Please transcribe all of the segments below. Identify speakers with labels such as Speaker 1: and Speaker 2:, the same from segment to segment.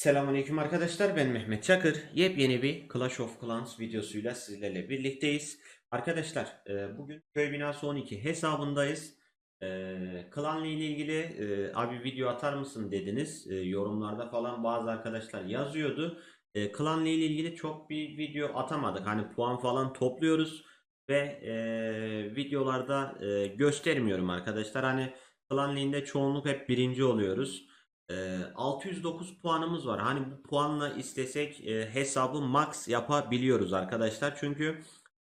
Speaker 1: Selamünaleyküm arkadaşlar ben Mehmet Çakır. Yepyeni bir Clash of Clans videosuyla sizlerle birlikteyiz. Arkadaşlar e, bugün köy binası 12 hesabındayız. E, Klanlı ile ilgili e, abi video atar mısın dediniz. E, yorumlarda falan bazı arkadaşlar yazıyordu. E, Klanlı ile ilgili çok bir video atamadık. Hani puan falan topluyoruz ve e, videolarda e, göstermiyorum arkadaşlar. Hani Klan çoğunluk hep birinci oluyoruz. Ee, 609 puanımız var. Hani bu puanla istesek e, hesabı max yapabiliyoruz arkadaşlar. Çünkü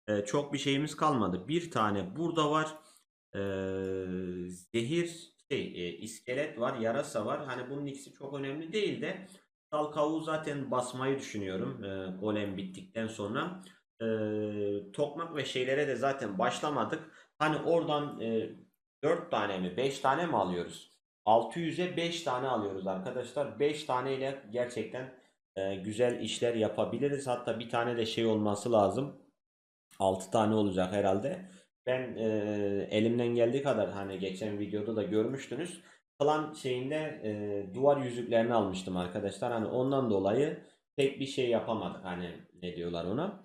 Speaker 1: e, çok bir şeyimiz kalmadı. Bir tane burada var. Ee, zehir şey e, iskelet var, yarasa var. Hani bunun ikisi çok önemli değil de dal kavuğu zaten basmayı düşünüyorum. Golem bittikten sonra. E, tokmak ve şeylere de zaten başlamadık. Hani oradan e, 4 tane mi 5 tane mi alıyoruz? 600'e 5 tane alıyoruz arkadaşlar. 5 tane ile gerçekten e, güzel işler yapabiliriz. Hatta bir tane de şey olması lazım. 6 tane olacak herhalde. Ben e, elimden geldiği kadar hani geçen videoda da görmüştünüz. Klan şeyinde e, duvar yüzüklerini almıştım arkadaşlar. Hani ondan dolayı pek bir şey yapamadık. Hani ne diyorlar ona?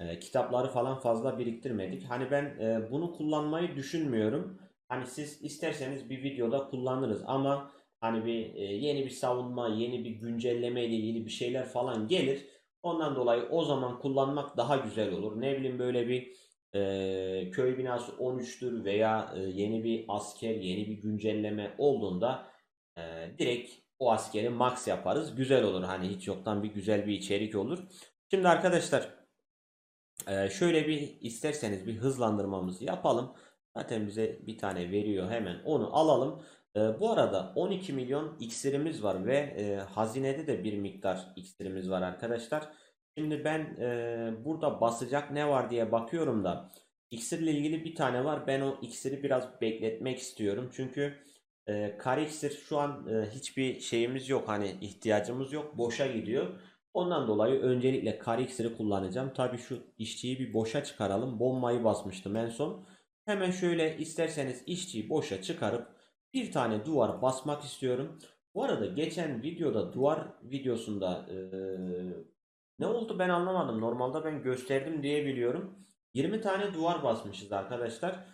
Speaker 1: E, kitapları falan fazla biriktirmedik. Hani ben e, bunu kullanmayı düşünmüyorum. Hani siz isterseniz bir videoda kullanırız ama hani bir e, yeni bir savunma, yeni bir güncelleme ile ilgili bir şeyler falan gelir. Ondan dolayı o zaman kullanmak daha güzel olur. Ne bileyim böyle bir e, köy binası 13'tür veya e, yeni bir asker, yeni bir güncelleme olduğunda e, direkt o askeri max yaparız. Güzel olur. Hani hiç yoktan bir güzel bir içerik olur. Şimdi arkadaşlar e, şöyle bir isterseniz bir hızlandırmamızı yapalım. Zaten bize bir tane veriyor hemen onu alalım. E, bu arada 12 milyon iksirimiz var ve e, hazinede de bir miktar iksirimiz var arkadaşlar. Şimdi ben e, burada basacak ne var diye bakıyorum da iksirle ilgili bir tane var. Ben o iksiri biraz bekletmek istiyorum. Çünkü e, kar iksir şu an e, hiçbir şeyimiz yok. Hani ihtiyacımız yok. Boşa gidiyor. Ondan dolayı öncelikle kar iksiri kullanacağım. Tabii şu işçiyi bir boşa çıkaralım. Bombayı basmıştım en son. Hemen şöyle isterseniz işçiyi boşa çıkarıp bir tane duvar basmak istiyorum. Bu arada geçen videoda duvar videosunda eee, ne oldu ben anlamadım. Normalde ben gösterdim diye biliyorum. 20 tane duvar basmışız arkadaşlar.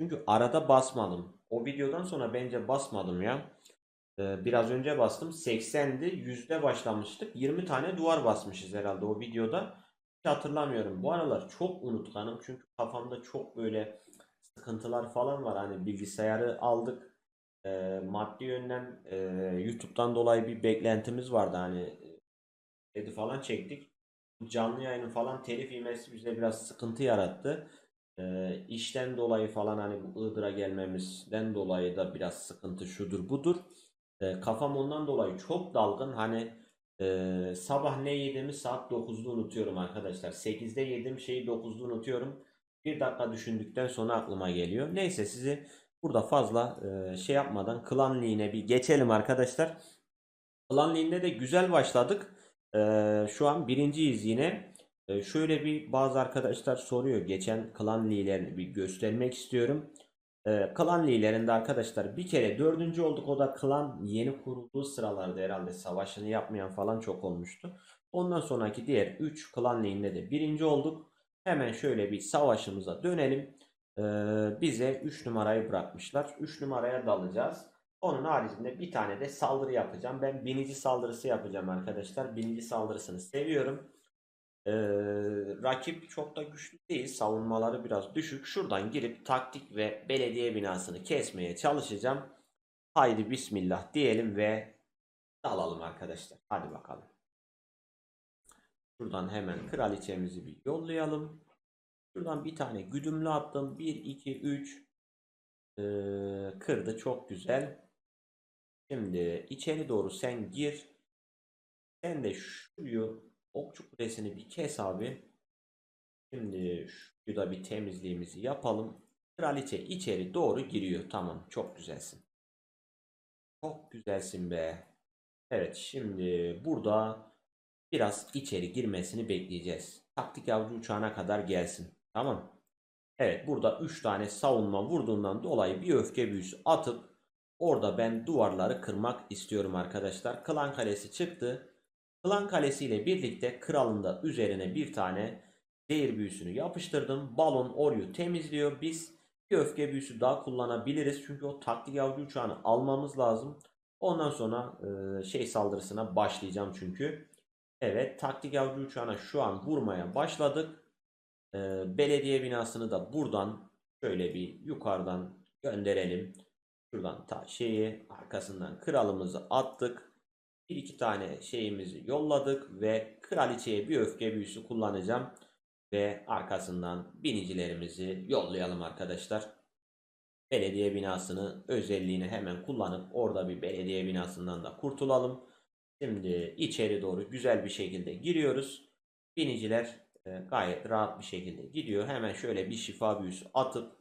Speaker 1: Çünkü arada basmadım. O videodan sonra bence basmadım ya. Eee, biraz önce bastım. 80'di. Yüzde başlamıştık. 20 tane duvar basmışız herhalde o videoda. Hiç hatırlamıyorum. Bu aralar çok unutkanım. Çünkü kafamda çok böyle sıkıntılar falan var. Hani bilgisayarı aldık. E, maddi yönden e, YouTube'dan dolayı bir beklentimiz vardı. Hani dedi falan çektik. Canlı yayının falan telif yemesi bize biraz sıkıntı yarattı. E, işten dolayı falan hani bu Iğdır'a gelmemizden dolayı da biraz sıkıntı şudur budur. E, kafam ondan dolayı çok dalgın. Hani e, sabah ne yediğimi saat 9'da unutuyorum arkadaşlar. 8'de yediğim şeyi 9'da unutuyorum. Bir dakika düşündükten sonra aklıma geliyor. Neyse sizi burada fazla e, şey yapmadan klan League'ine bir geçelim arkadaşlar. Klan League'inde de güzel başladık. E, şu an birinciyiz yine. E, şöyle bir bazı arkadaşlar soruyor. Geçen klan League'lerini bir göstermek istiyorum. E, klan League'lerinde arkadaşlar bir kere dördüncü olduk. O da klan yeni kurulduğu sıralarda herhalde savaşını yapmayan falan çok olmuştu. Ondan sonraki diğer 3 klan League'inde de birinci olduk. Hemen şöyle bir savaşımıza dönelim. Ee, bize 3 numarayı bırakmışlar. 3 numaraya dalacağız. Onun haricinde bir tane de saldırı yapacağım. Ben binici saldırısı yapacağım arkadaşlar. Binici saldırısını seviyorum. Ee, rakip çok da güçlü değil. Savunmaları biraz düşük. Şuradan girip taktik ve belediye binasını kesmeye çalışacağım. Haydi bismillah diyelim ve dalalım arkadaşlar. Hadi bakalım. Şuradan hemen kraliçemizi bir yollayalım. Şuradan bir tane güdümlü attım. 1, 2, 3 ee, kırdı. Çok güzel. Şimdi içeri doğru sen gir. Sen de şuyu okçu kulesini bir kes abi. Şimdi şuyu da bir temizliğimizi yapalım. Kraliçe içeri doğru giriyor. Tamam çok güzelsin. Çok güzelsin be. Evet şimdi burada biraz içeri girmesini bekleyeceğiz. Taktik avcı uçağına kadar gelsin. Tamam. Evet burada 3 tane savunma vurduğundan dolayı bir öfke büyüsü atıp orada ben duvarları kırmak istiyorum arkadaşlar. Klan kalesi çıktı. Klan Kalesi ile birlikte kralın da üzerine bir tane zehir büyüsünü yapıştırdım. Balon Oryu temizliyor. Biz bir öfke büyüsü daha kullanabiliriz. Çünkü o taktik avcı uçağını almamız lazım. Ondan sonra e, şey saldırısına başlayacağım çünkü. Evet taktik avcı uçağına şu an vurmaya başladık. E, belediye binasını da buradan şöyle bir yukarıdan gönderelim. Şuradan ta şeyi arkasından kralımızı attık. Bir iki tane şeyimizi yolladık ve kraliçeye bir öfke büyüsü kullanacağım. Ve arkasından binicilerimizi yollayalım arkadaşlar. Belediye binasını özelliğini hemen kullanıp orada bir belediye binasından da kurtulalım. Şimdi içeri doğru güzel bir şekilde giriyoruz. Biniciler e, gayet rahat bir şekilde gidiyor. Hemen şöyle bir şifa büyüsü atıp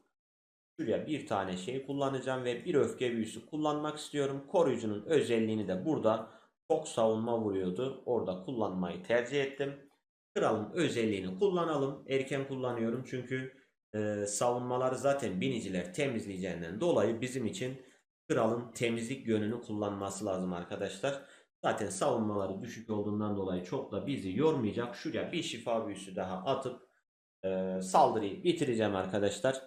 Speaker 1: şuraya bir tane şey kullanacağım ve bir öfke büyüsü kullanmak istiyorum. Koruyucunun özelliğini de burada çok savunma vuruyordu. Orada kullanmayı tercih ettim. Kralın özelliğini kullanalım. Erken kullanıyorum çünkü e, savunmaları zaten biniciler temizleyeceğinden dolayı bizim için kralın temizlik yönünü kullanması lazım arkadaşlar. Zaten savunmaları düşük olduğundan dolayı çok da bizi yormayacak. Şuraya bir şifa büyüsü daha atıp e, saldırıyı bitireceğim arkadaşlar.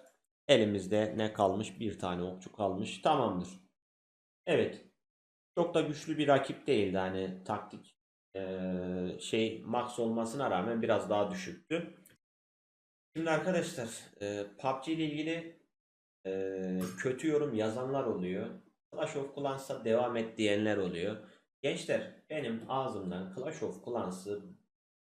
Speaker 1: Elimizde ne kalmış? Bir tane okçu kalmış. Tamamdır. Evet. Çok da güçlü bir rakip değildi. Hani taktik eee, şey max olmasına rağmen biraz daha düşüktü. Şimdi arkadaşlar eee PUBG ile ilgili eee, kötü yorum yazanlar oluyor. Clash of Clans'a devam et diyenler oluyor. Gençler benim ağzımdan Clash of Clans'ı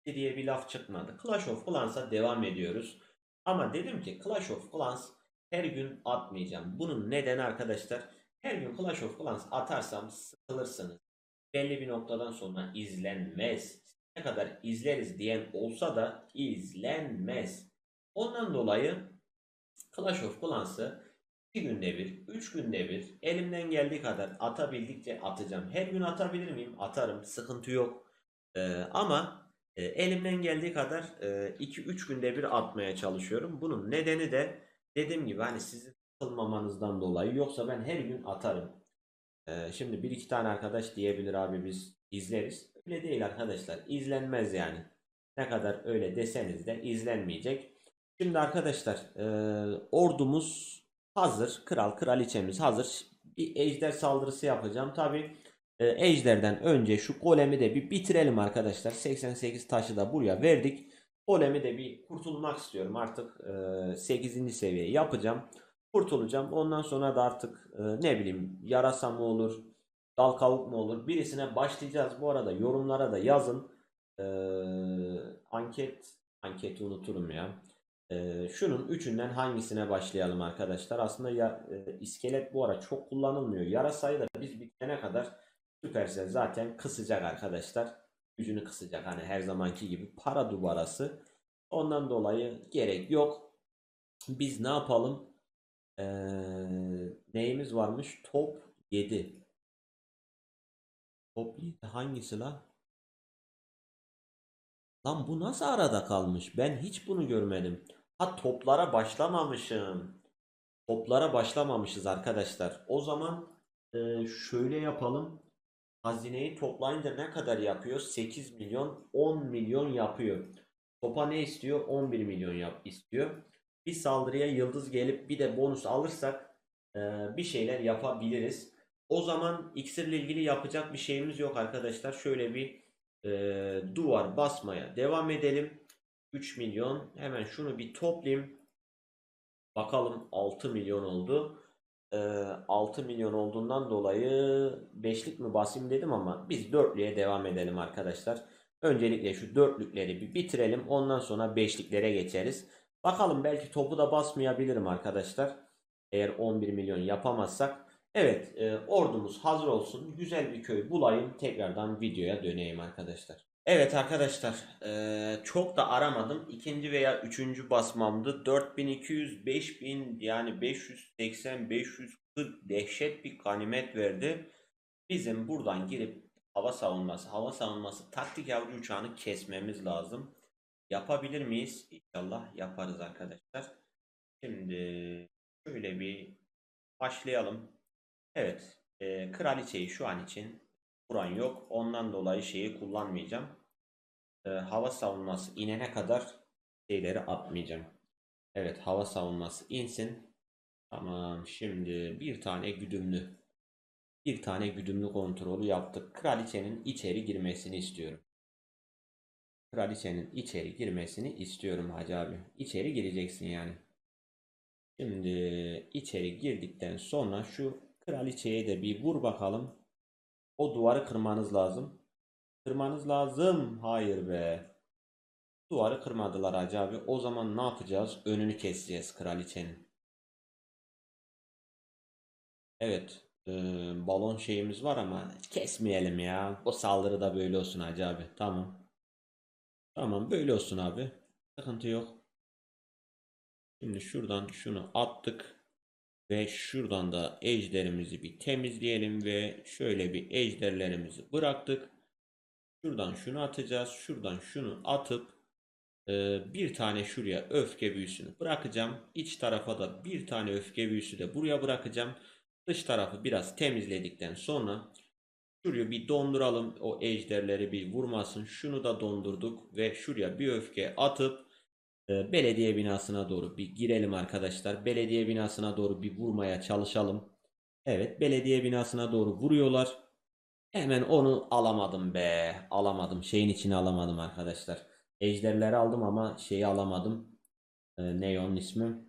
Speaker 1: diye bir laf çıkmadı. Clash of Clans'a devam ediyoruz. Ama dedim ki Clash of Clans her gün atmayacağım. Bunun nedeni arkadaşlar her gün Clash of Clans atarsam sıkılırsınız. Belli bir noktadan sonra izlenmez. Ne kadar izleriz diyen olsa da izlenmez. Ondan dolayı Clash of Clans'ı 2 günde bir, 3 günde bir elimden geldiği kadar atabildikçe atacağım. Her gün atabilir miyim? Atarım. Sıkıntı yok. Ee, ama e, elimden geldiği kadar 2-3 günde bir atmaya çalışıyorum. Bunun nedeni de dediğim gibi hani sizin sıkılmamanızdan dolayı. Yoksa ben her gün atarım. Ee, şimdi bir iki tane arkadaş diyebilir abi biz izleriz. Öyle değil arkadaşlar. İzlenmez yani. Ne kadar öyle deseniz de izlenmeyecek. Şimdi arkadaşlar e, ordumuz hazır. Kral kraliçemiz hazır. Bir ejder saldırısı yapacağım. Tabi ejderden önce şu golemi de bir bitirelim arkadaşlar. 88 taşı da buraya verdik. Golemi de bir kurtulmak istiyorum. Artık e, 8. seviye yapacağım. Kurtulacağım. Ondan sonra da artık e, ne bileyim yarasa mı olur, dal kavuk mu olur birisine başlayacağız. Bu arada yorumlara da yazın. E, anket anketi unuturum ya. E, şunun üçünden hangisine başlayalım arkadaşlar? Aslında ya e, iskelet bu ara çok kullanılmıyor. Yarasayı da biz bitene kadar Supercell zaten kısacak arkadaşlar. Gücünü kısacak hani her zamanki gibi para duvarası. Ondan dolayı gerek yok. Biz ne yapalım? Ee, neyimiz varmış? Top 7. Top 7 hangisi la? Lan bu nasıl arada kalmış? Ben hiç bunu görmedim. Ha toplara başlamamışım. Toplara başlamamışız arkadaşlar. O zaman e, şöyle yapalım. Hazineyi toplayınca ne kadar yapıyor? 8 milyon, 10 milyon yapıyor. Topa ne istiyor? 11 milyon yap istiyor. Bir saldırıya yıldız gelip bir de bonus alırsak e, bir şeyler yapabiliriz. O zaman iksirle ilgili yapacak bir şeyimiz yok arkadaşlar. Şöyle bir e, duvar basmaya devam edelim. 3 milyon. Hemen şunu bir toplayayım. Bakalım 6 milyon oldu. E, 6 milyon olduğundan dolayı 5'lik mi basayım dedim ama biz 4'lüye devam edelim arkadaşlar. Öncelikle şu dörtlükleri bir bitirelim. Ondan sonra beşliklere geçeriz. Bakalım belki topu da basmayabilirim arkadaşlar. Eğer 11 milyon yapamazsak. Evet e, ordumuz hazır olsun. Güzel bir köy bulayım. Tekrardan videoya döneyim arkadaşlar. Evet arkadaşlar e, çok da aramadım. İkinci veya üçüncü basmamdı. 4200, 5000 yani 580, 540 dehşet bir ganimet verdi. Bizim buradan girip hava savunması, hava savunması taktik yavru uçağını kesmemiz lazım. Yapabilir miyiz? İnşallah yaparız arkadaşlar. Şimdi şöyle bir başlayalım. Evet, e, kraliçeyi şu an için vuran yok. Ondan dolayı şeyi kullanmayacağım. Ee, hava savunması inene kadar şeyleri atmayacağım. Evet hava savunması insin. Tamam şimdi bir tane güdümlü. Bir tane güdümlü kontrolü yaptık. Kraliçenin içeri girmesini istiyorum. Kraliçenin içeri girmesini istiyorum Hacı abi. İçeri gireceksin yani. Şimdi içeri girdikten sonra şu kraliçeye de bir vur bakalım. O duvarı kırmanız lazım. Kırmanız lazım. Hayır be. Duvarı kırmadılar Hacı abi. O zaman ne yapacağız? Önünü keseceğiz kraliçenin. Evet. e, balon şeyimiz var ama kesmeyelim ya. O saldırı da böyle olsun Hacı abi. Tamam. Tamam böyle olsun abi. Sıkıntı yok. Şimdi şuradan şunu attık. Ve şuradan da ejderimizi bir temizleyelim ve şöyle bir ejderlerimizi bıraktık. Şuradan şunu atacağız. Şuradan şunu atıp e, bir tane şuraya öfke büyüsünü bırakacağım. İç tarafa da bir tane öfke büyüsü de buraya bırakacağım. Dış tarafı biraz temizledikten sonra şurayı bir donduralım. O ejderleri bir vurmasın. Şunu da dondurduk ve şuraya bir öfke atıp e, belediye binasına doğru bir girelim arkadaşlar. Belediye binasına doğru bir vurmaya çalışalım. Evet, belediye binasına doğru vuruyorlar. Hemen onu alamadım be. Alamadım. Şeyin içine alamadım arkadaşlar. Ejderleri aldım ama şeyi alamadım. E, ne onun ismi?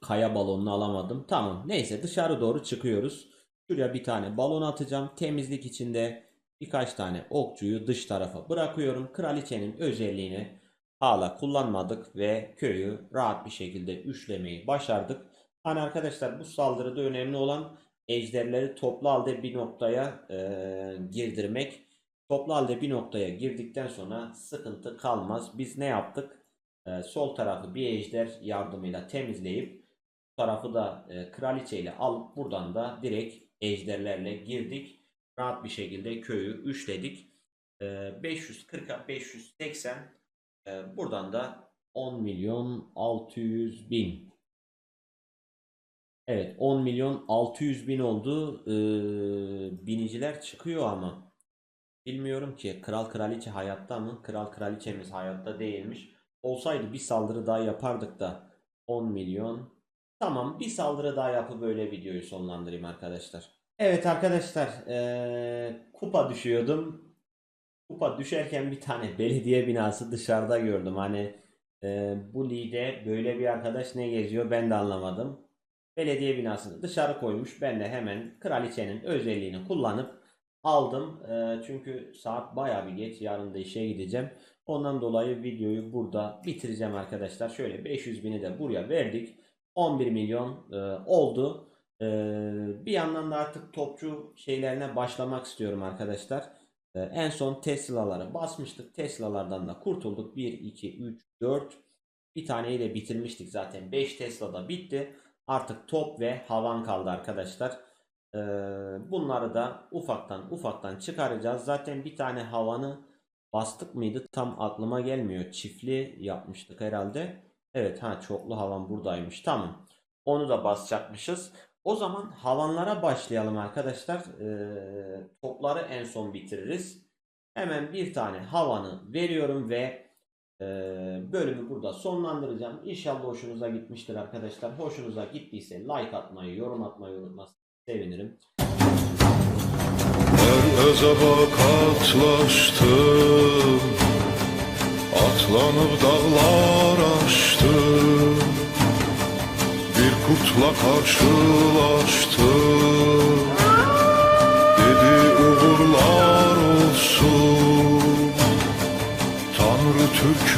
Speaker 1: Kaya balonunu alamadım. Tamam. Neyse dışarı doğru çıkıyoruz. Şuraya bir tane balon atacağım. Temizlik içinde birkaç tane okçuyu dış tarafa bırakıyorum. Kraliçenin özelliğini hala kullanmadık ve köyü rahat bir şekilde üçlemeyi başardık. Hani arkadaşlar bu saldırıda önemli olan ejderleri toplu halde bir noktaya e, girdirmek. Toplu halde bir noktaya girdikten sonra sıkıntı kalmaz. Biz ne yaptık? E, sol tarafı bir ejder yardımıyla temizleyip tarafı da e, kraliçe ile alıp buradan da direkt ejderlerle girdik. Rahat bir şekilde köyü üçledik. E, 540'a 580 e, buradan da 10 milyon 600 bin. Evet 10 milyon 600 bin oldu. Ee, biniciler çıkıyor ama. Bilmiyorum ki kral kraliçe hayatta mı? Kral kraliçemiz hayatta değilmiş. Olsaydı bir saldırı daha yapardık da 10 milyon. Tamam bir saldırı daha yapıp böyle videoyu sonlandırayım arkadaşlar. Evet arkadaşlar ee, kupa düşüyordum. Kupa düşerken bir tane belediye binası dışarıda gördüm. Hani ee, bu ligde böyle bir arkadaş ne geziyor ben de anlamadım. Belediye binasını dışarı koymuş. Ben de hemen kraliçenin özelliğini kullanıp aldım. Ee, çünkü saat baya bir geç. Yarın da işe gideceğim. Ondan dolayı videoyu burada bitireceğim arkadaşlar. Şöyle 500 bini de buraya verdik. 11 milyon e, oldu. Ee, bir yandan da artık topçu şeylerine başlamak istiyorum arkadaşlar. Ee, en son Tesla'ları basmıştık. Tesla'lardan da kurtulduk. 1, 2, 3, 4. Bir taneyi de bitirmiştik zaten. 5 Tesla da bitti. Artık top ve havan kaldı arkadaşlar. Ee, bunları da ufaktan ufaktan çıkaracağız. Zaten bir tane havanı bastık mıydı? Tam aklıma gelmiyor. Çiftli yapmıştık herhalde. Evet ha çoklu havan buradaymış. Tamam. Onu da basacakmışız. O zaman havanlara başlayalım arkadaşlar. Ee, topları en son bitiririz. Hemen bir tane havanı veriyorum ve bölümü burada sonlandıracağım. İnşallah hoşunuza gitmiştir arkadaşlar. Hoşunuza gittiyse like atmayı, yorum atmayı unutmazsanız sevinirim.
Speaker 2: Her ezaba katlaştım Atlanıp dağlar aştım Bir kurtla karşılaştım Türk